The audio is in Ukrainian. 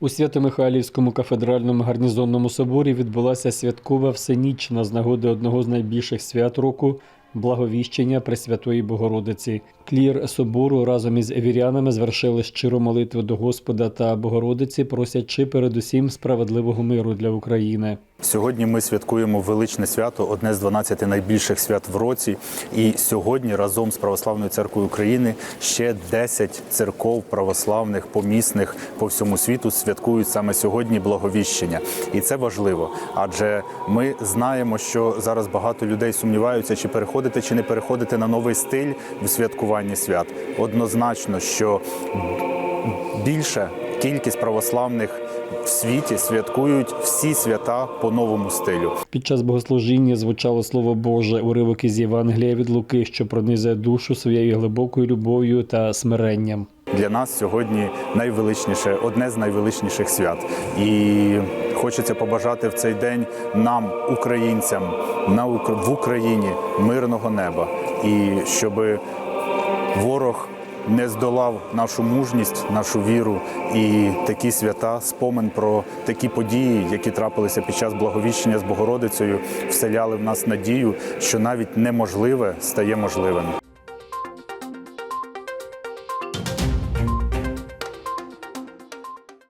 У Свято-Михайлівському кафедральному гарнізонному соборі відбулася святкова всенічна з нагоди одного з найбільших свят року благовіщення Пресвятої Богородиці. Клір собору разом із евірянами звершили щиру молитву до Господа та Богородиці, просячи передусім справедливого миру для України. Сьогодні ми святкуємо величне свято, одне з 12 найбільших свят в році. І сьогодні разом з Православною церквою України ще 10 церков православних помісних по всьому світу святкують саме сьогодні благовіщення. І це важливо, адже ми знаємо, що зараз багато людей сумніваються, чи переходити, чи не переходити на новий стиль в святкуванні свят. Однозначно, що більша кількість православних в світі святкують всі свята по новому стилю. Під час богослужіння звучало слово Боже, уривок із Євангелія від Луки, що пронизує душу своєю глибокою любов'ю та смиренням. Для нас сьогодні найвеличніше, одне з найвеличніших свят. І хочеться побажати в цей день нам, українцям, на в Україні мирного неба, і щоб ворог не здолав нашу мужність, нашу віру і такі свята, спомин про такі події, які трапилися під час благовіщення з Богородицею, вселяли в нас надію, що навіть неможливе стає можливим.